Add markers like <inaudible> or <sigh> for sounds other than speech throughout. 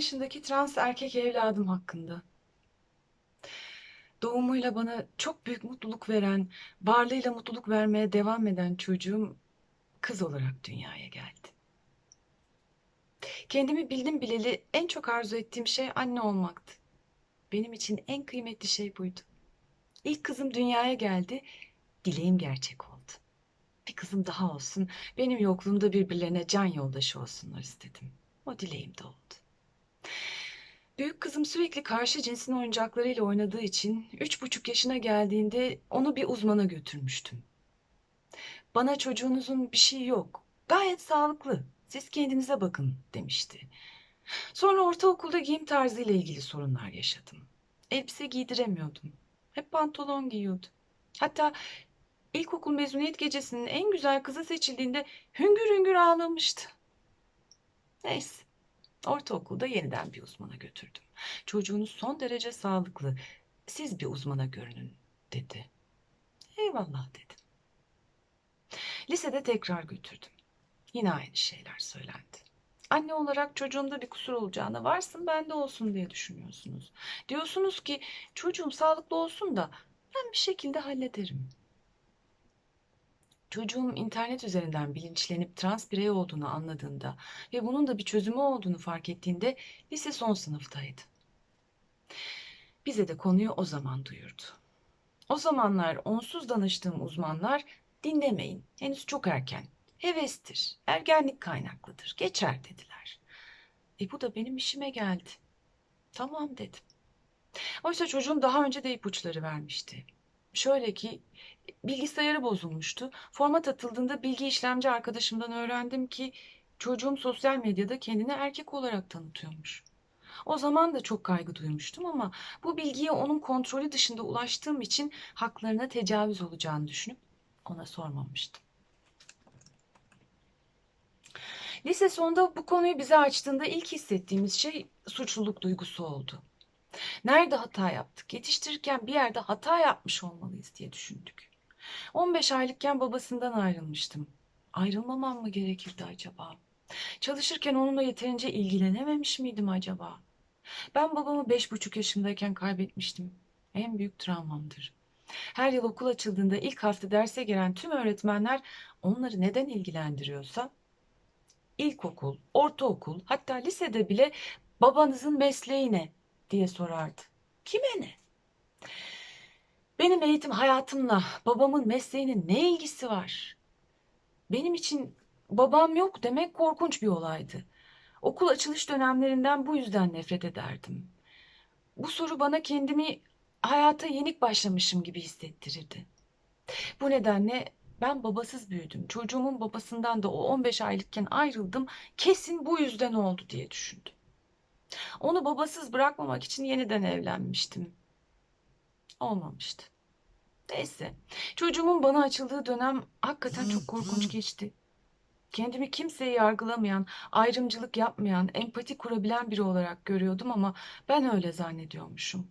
yaşındaki trans erkek evladım hakkında. Doğumuyla bana çok büyük mutluluk veren, varlığıyla mutluluk vermeye devam eden çocuğum kız olarak dünyaya geldi. Kendimi bildim bileli en çok arzu ettiğim şey anne olmaktı. Benim için en kıymetli şey buydu. İlk kızım dünyaya geldi, dileğim gerçek oldu. Bir kızım daha olsun, benim yokluğumda birbirlerine can yoldaşı olsunlar istedim. O dileğim de oldu. Büyük kızım sürekli karşı cinsin oyuncaklarıyla oynadığı için üç buçuk yaşına geldiğinde onu bir uzmana götürmüştüm. Bana çocuğunuzun bir şeyi yok. Gayet sağlıklı. Siz kendinize bakın demişti. Sonra ortaokulda giyim tarzıyla ilgili sorunlar yaşadım. Elbise giydiremiyordum. Hep pantolon giyiyordu. Hatta ilkokul mezuniyet gecesinin en güzel kızı seçildiğinde hüngür hüngür ağlamıştı. Neyse. Ortaokulda yeniden bir uzmana götürdüm. Çocuğunuz son derece sağlıklı. Siz bir uzmana görünün dedi. Eyvallah dedim. Lisede tekrar götürdüm. Yine aynı şeyler söylendi. Anne olarak çocuğumda bir kusur olacağını varsın bende olsun diye düşünüyorsunuz. Diyorsunuz ki çocuğum sağlıklı olsun da ben bir şekilde hallederim. Çocuğum internet üzerinden bilinçlenip trans birey olduğunu anladığında ve bunun da bir çözümü olduğunu fark ettiğinde lise son sınıftaydı. Bize de konuyu o zaman duyurdu. O zamanlar onsuz danıştığım uzmanlar dinlemeyin, henüz çok erken, hevestir, ergenlik kaynaklıdır, geçer dediler. E bu da benim işime geldi. Tamam dedim. Oysa çocuğum daha önce de ipuçları vermişti. Şöyle ki bilgisayarı bozulmuştu. Format atıldığında bilgi işlemci arkadaşımdan öğrendim ki çocuğum sosyal medyada kendini erkek olarak tanıtıyormuş. O zaman da çok kaygı duymuştum ama bu bilgiye onun kontrolü dışında ulaştığım için haklarına tecavüz olacağını düşünüp ona sormamıştım. Lise sonunda bu konuyu bize açtığında ilk hissettiğimiz şey suçluluk duygusu oldu. Nerede hata yaptık? Yetiştirirken bir yerde hata yapmış olmalıyız diye düşündük. 15 aylıkken babasından ayrılmıştım. Ayrılmamam mı gerekirdi acaba? Çalışırken onunla yeterince ilgilenememiş miydim acaba? Ben babamı beş buçuk yaşındayken kaybetmiştim. En büyük travmamdır. Her yıl okul açıldığında ilk hafta derse giren tüm öğretmenler onları neden ilgilendiriyorsa ilkokul, ortaokul hatta lisede bile babanızın mesleği ne diye sorardı. Kime ne? Benim eğitim hayatımla babamın mesleğinin ne ilgisi var? Benim için babam yok demek korkunç bir olaydı. Okul açılış dönemlerinden bu yüzden nefret ederdim. Bu soru bana kendimi hayata yenik başlamışım gibi hissettirirdi. Bu nedenle ben babasız büyüdüm. Çocuğumun babasından da o 15 aylıkken ayrıldım. Kesin bu yüzden oldu diye düşündüm. Onu babasız bırakmamak için yeniden evlenmiştim. Olmamıştı. Neyse. Çocuğumun bana açıldığı dönem hakikaten çok korkunç geçti. Kendimi kimseyi yargılamayan, ayrımcılık yapmayan, empati kurabilen biri olarak görüyordum ama ben öyle zannediyormuşum.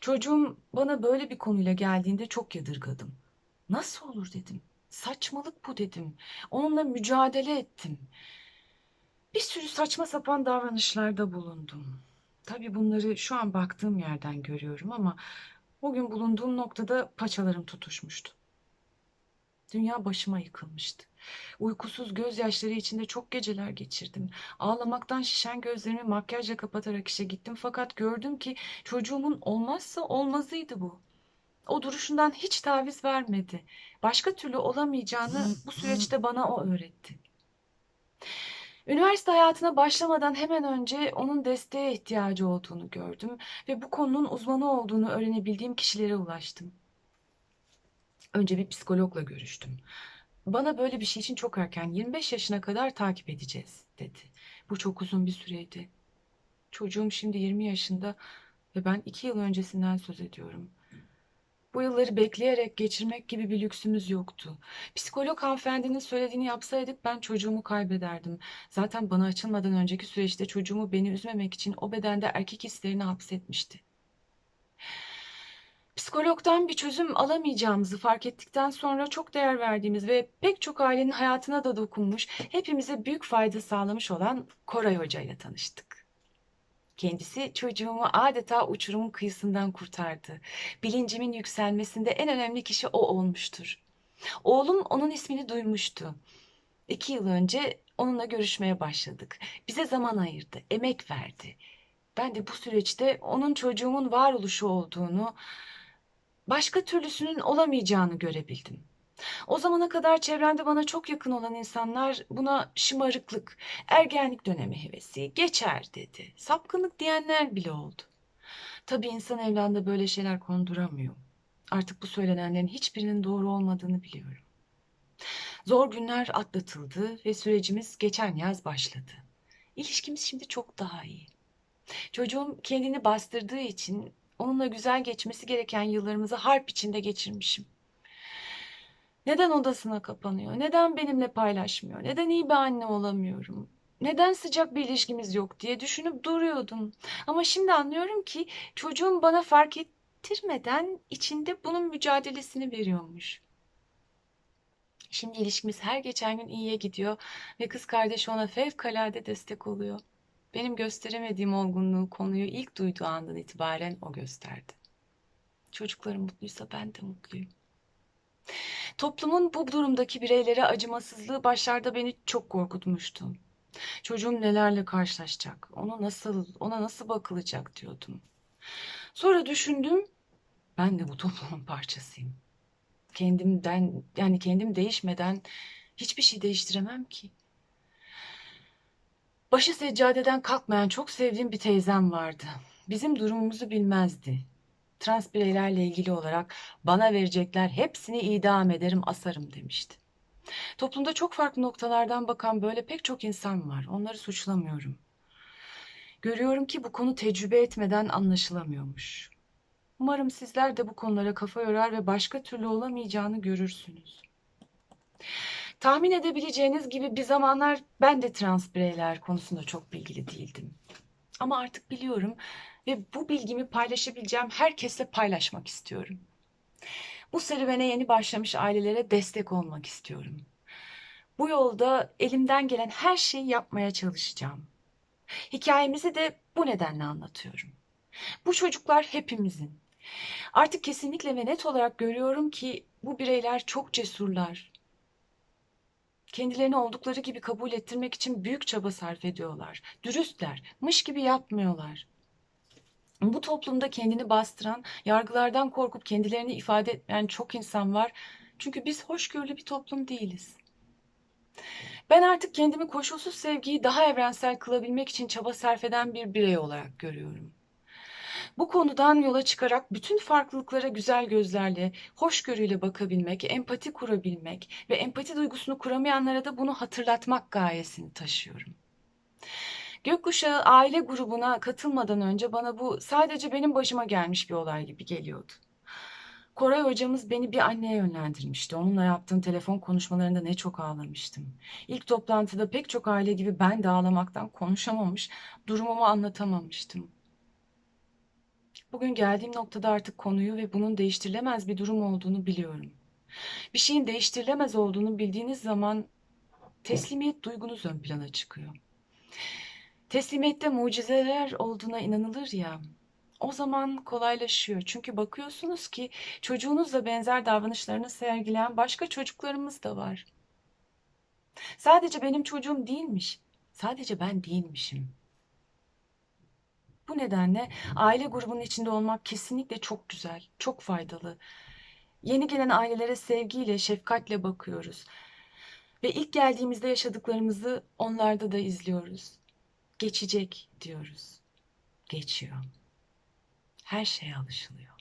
Çocuğum bana böyle bir konuyla geldiğinde çok yadırgadım. Nasıl olur dedim. Saçmalık bu dedim. Onunla mücadele ettim. Bir sürü saçma sapan davranışlarda bulundum. Tabii bunları şu an baktığım yerden görüyorum ama o gün bulunduğum noktada paçalarım tutuşmuştu. Dünya başıma yıkılmıştı. Uykusuz gözyaşları içinde çok geceler geçirdim. Ağlamaktan şişen gözlerimi makyajla kapatarak işe gittim fakat gördüm ki çocuğumun olmazsa olmazıydı bu. O duruşundan hiç taviz vermedi. Başka türlü olamayacağını bu süreçte bana o öğretti. Üniversite hayatına başlamadan hemen önce onun desteğe ihtiyacı olduğunu gördüm ve bu konunun uzmanı olduğunu öğrenebildiğim kişilere ulaştım. Önce bir psikologla görüştüm. Bana böyle bir şey için çok erken 25 yaşına kadar takip edeceğiz dedi. Bu çok uzun bir süreydi. Çocuğum şimdi 20 yaşında ve ben 2 yıl öncesinden söz ediyorum. Bu yılları bekleyerek geçirmek gibi bir lüksümüz yoktu. Psikolog hanımefendinin söylediğini yapsaydık ben çocuğumu kaybederdim. Zaten bana açılmadan önceki süreçte çocuğumu beni üzmemek için o bedende erkek hislerini hapsetmişti. Psikologdan bir çözüm alamayacağımızı fark ettikten sonra çok değer verdiğimiz ve pek çok ailenin hayatına da dokunmuş, hepimize büyük fayda sağlamış olan Koray Hoca ile tanıştık. Kendisi çocuğumu adeta uçurumun kıyısından kurtardı. Bilincimin yükselmesinde en önemli kişi o olmuştur. Oğlum onun ismini duymuştu. İki yıl önce onunla görüşmeye başladık. Bize zaman ayırdı, emek verdi. Ben de bu süreçte onun çocuğumun varoluşu olduğunu, başka türlüsünün olamayacağını görebildim. O zamana kadar çevremde bana çok yakın olan insanlar buna şımarıklık, ergenlik dönemi hevesi, geçer dedi. Sapkınlık diyenler bile oldu. Tabii insan evladına böyle şeyler konduramıyor. Artık bu söylenenlerin hiçbirinin doğru olmadığını biliyorum. Zor günler atlatıldı ve sürecimiz geçen yaz başladı. İlişkimiz şimdi çok daha iyi. Çocuğum kendini bastırdığı için onunla güzel geçmesi gereken yıllarımızı harp içinde geçirmişim. Neden odasına kapanıyor? Neden benimle paylaşmıyor? Neden iyi bir anne olamıyorum? Neden sıcak bir ilişkimiz yok diye düşünüp duruyordum. Ama şimdi anlıyorum ki çocuğum bana fark ettirmeden içinde bunun mücadelesini veriyormuş. Şimdi ilişkimiz her geçen gün iyiye gidiyor ve kız kardeşi ona fevkalade destek oluyor. Benim gösteremediğim olgunluğu konuyu ilk duyduğu andan itibaren o gösterdi. Çocuklarım mutluysa ben de mutluyum. Toplumun bu durumdaki bireylere acımasızlığı başlarda beni çok korkutmuştu. Çocuğum nelerle karşılaşacak, onu nasıl, ona nasıl bakılacak diyordum. Sonra düşündüm, ben de bu toplumun <laughs> parçasıyım. Kendimden, yani kendim değişmeden hiçbir şey değiştiremem ki. Başı seccadeden kalkmayan çok sevdiğim bir teyzem vardı. Bizim durumumuzu bilmezdi. Trans bireylerle ilgili olarak bana verecekler hepsini idam ederim, asarım demişti. Toplumda çok farklı noktalardan bakan böyle pek çok insan var. Onları suçlamıyorum. Görüyorum ki bu konu tecrübe etmeden anlaşılamıyormuş. Umarım sizler de bu konulara kafa yorar ve başka türlü olamayacağını görürsünüz. Tahmin edebileceğiniz gibi bir zamanlar ben de trans bireyler konusunda çok bilgili değildim. Ama artık biliyorum ve bu bilgimi paylaşabileceğim herkesle paylaşmak istiyorum. Bu serüvene yeni başlamış ailelere destek olmak istiyorum. Bu yolda elimden gelen her şeyi yapmaya çalışacağım. Hikayemizi de bu nedenle anlatıyorum. Bu çocuklar hepimizin. Artık kesinlikle ve net olarak görüyorum ki bu bireyler çok cesurlar. Kendilerini oldukları gibi kabul ettirmek için büyük çaba sarf ediyorlar. Dürüstler, mış gibi yapmıyorlar. Bu toplumda kendini bastıran, yargılardan korkup kendilerini ifade etmeyen çok insan var. Çünkü biz hoşgörülü bir toplum değiliz. Ben artık kendimi koşulsuz sevgiyi daha evrensel kılabilmek için çaba sarf eden bir birey olarak görüyorum. Bu konudan yola çıkarak bütün farklılıklara güzel gözlerle, hoşgörüyle bakabilmek, empati kurabilmek ve empati duygusunu kuramayanlara da bunu hatırlatmak gayesini taşıyorum. Gökkuşağı aile grubuna katılmadan önce bana bu sadece benim başıma gelmiş bir olay gibi geliyordu. Koray hocamız beni bir anneye yönlendirmişti. Onunla yaptığım telefon konuşmalarında ne çok ağlamıştım. İlk toplantıda pek çok aile gibi ben de ağlamaktan konuşamamış, durumumu anlatamamıştım. Bugün geldiğim noktada artık konuyu ve bunun değiştirilemez bir durum olduğunu biliyorum. Bir şeyin değiştirilemez olduğunu bildiğiniz zaman teslimiyet duygunuz ön plana çıkıyor. Teslimiyette mucizeler olduğuna inanılır ya. O zaman kolaylaşıyor. Çünkü bakıyorsunuz ki çocuğunuzla benzer davranışlarını sergileyen başka çocuklarımız da var. Sadece benim çocuğum değilmiş. Sadece ben değilmişim. Bu nedenle aile grubunun içinde olmak kesinlikle çok güzel, çok faydalı. Yeni gelen ailelere sevgiyle, şefkatle bakıyoruz. Ve ilk geldiğimizde yaşadıklarımızı onlarda da izliyoruz. Geçecek diyoruz. Geçiyor. Her şeye alışılıyor.